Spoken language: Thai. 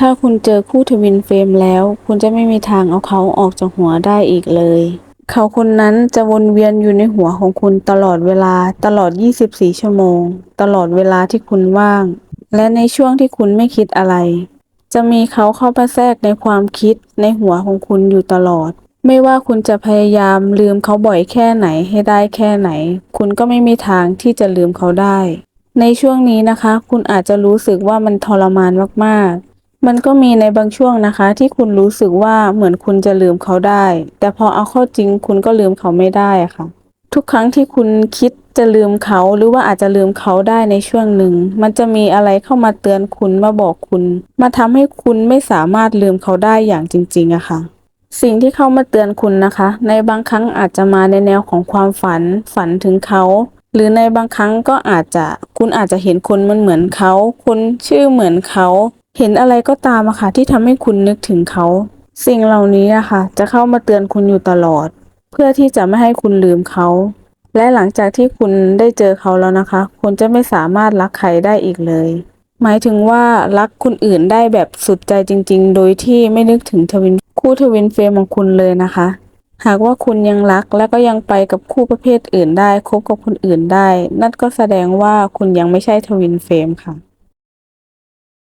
ถ้าคุณเจอคู่ทวินเฟรมแล้ว คุณจะไม่มีทางเอาเขาออกจากหัวได้อีกเลย เขาคนนั้นจะวนเวียนอยู่ในหัวของคุณตลอดเวลาตลอด 24 ชั่วโมง ตลอดเวลาที่คุณว่าง และในช่วงที่คุณไม่คิดอะไร จะมีเขาเข้ามาแทรกในความคิดในหัวของคุณอยู่ตลอด ไม่ว่าคุณจะพยายามลืมเขาบ่อยแค่ไหนให้ได้แค่ไหน คุณก็ไม่มีทางที่จะลืมเขาได้ ในช่วงนี้นะคะ คุณอาจจะรู้สึกว่ามันทรมานมากๆ มันก็มีในบางช่วงนะคะ ที่คุณรู้สึกว่าเหมือนคุณจะลืมเขาได้ แต่พอเอาเข้าจริงคุณก็ลืมเขาไม่ได้อะค่ะ ทุกครั้งที่คุณคิดจะลืมเขาหรือว่าอาจจะลืมเขาได้ในช่วงหนึ่ง มันจะมีอะไรเข้ามาเตือนคุณมาบอกคุณ มาทำให้คุณไม่สามารถลืมเขาได้อย่างจริงๆอะค่ะ สิ่งที่เข้ามาเตือนคุณนะคะ ในบางครั้งอาจจะมาในแนวของความฝัน ฝันถึงเขา หรือในบางครั้งก็อาจจะคุณอาจจะเห็นคนมันเหมือนเขา คนชื่อเหมือนเขา เห็นอะไรก็ตามอะค่ะ ที่ทำให้คุณนึกถึงเขา สิ่งเหล่านี้อะค่ะ จะเข้ามาเตือนคุณอยู่ตลอด เพื่อที่จะไม่ให้คุณลืมเขา และหลังจากที่คุณได้เจอเขาแล้วนะคะ คุณจะไม่สามารถรักใครได้อีกเลย หมายถึงว่ารักคนอื่นได้แบบสุดใจจริง ๆ โดยที่ไม่นึกถึงทวินคู่ทวินเฟรมของคุณเลยนะคะ หากว่าคุณยังรักและก็ยังไปกับคู่ประเภทอื่นได้คบกับคนอื่นได้ นั่นก็แสดงว่าคุณยังไม่ใช่ทวินเฟรมค่ะ